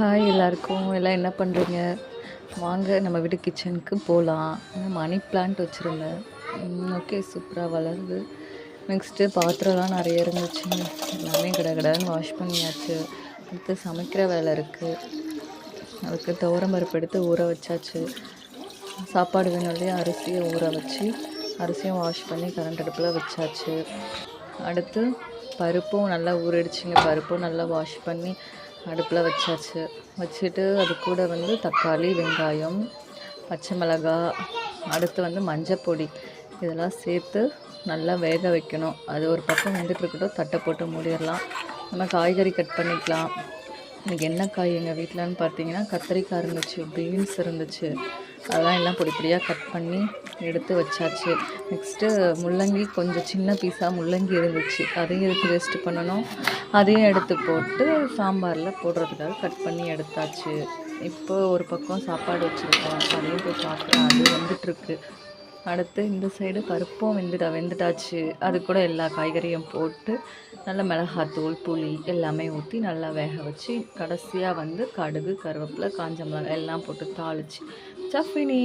Hi எல்லாருக்கும். எல்லாம் என்ன பண்ணுறீங்க வாங்க நம்ம வீட்டு கிச்சனுக்கு போகலாம் மணி பிளான்ட் வச்சுருந்தேன். ஓகே சூப்பராக வளருது. நெக்ஸ்ட்டு பாத்திரம்லாம் நிறைய இருந்துச்சு. எல்லாமே கடை கடைன்னு வாஷ் பண்ணியாச்சு. அடுத்து சமைக்கிற வேலை இருக்குது அதுக்கு துவரம் பருப்பு எடுத்து ஊற வச்சாச்சு. சாப்பாடு வேணும் இல்லையா? அரிசியை ஊற வச்சு அரிசியும் வாஷ் பண்ணி கரண்ட் அடுப்பில் வச்சாச்சு. அடுத்து பருப்பும் நல்லா ஊறிடுச்சுங்க. பருப்பும் நல்லா வாஷ் பண்ணி அடுப்பில் வச்சாச்சு. வச்சுட்டு அது கூட வந்து தக்காளி வெங்காயம் பச்சை மிளகாய் அடுத்து வந்து மஞ்சள் பொடி இதெல்லாம் சேர்த்து நல்லா வேக வைக்கணும். அது ஒரு பக்கம் வெந்துட்டுருக்கட்டும் தட்டை போட்டு மூடிடலாம். நம்ம காய்கறி கட் பண்ணிக்கலாம். இன்றைக்கி என்ன காய் எங்கள் வீட்டிலன்னு பார்த்தீங்கன்னா கத்திரிக்காய் இருந்துச்சு பீன்ஸ் இருந்துச்சு. அதெல்லாம் எல்லாம் பொடி பொடியாக கட் பண்ணி எடுத்து வச்சாச்சு. நெக்ஸ்ட்டு முள்ளங்கி கொஞ்சம் சின்ன பீஸாக முள்ளங்கி இருந்துச்சு. அதையும் எடுத்து வேஸ்ட் பண்ணணும். அதையும் எடுத்து போட்டு சாம்பாரில் போடுறதுக்காக கட் பண்ணி எடுத்தாச்சு. இப்போ ஒரு பக்கம் சாப்பாடு வச்சுருக்கோம். அதையும் போய் பார்க்குறேன். அது வந்துட்டுருக்கு அடுத்து இந்த சைடு பருப்பும் வெந்துட்டா வெந்துட்டாச்சு. அது கூட எல்லா காய்கறியும் போட்டு நல்லா மிளகாத்தூள் புளி எல்லாமே ஊற்றி நல்லா வேக வச்சு கடைசியாக வந்து கடுகு கருவேப்பிலை காஞ்ச மிளகாய் எல்லாம் போட்டு தாளித்து சஃபினி.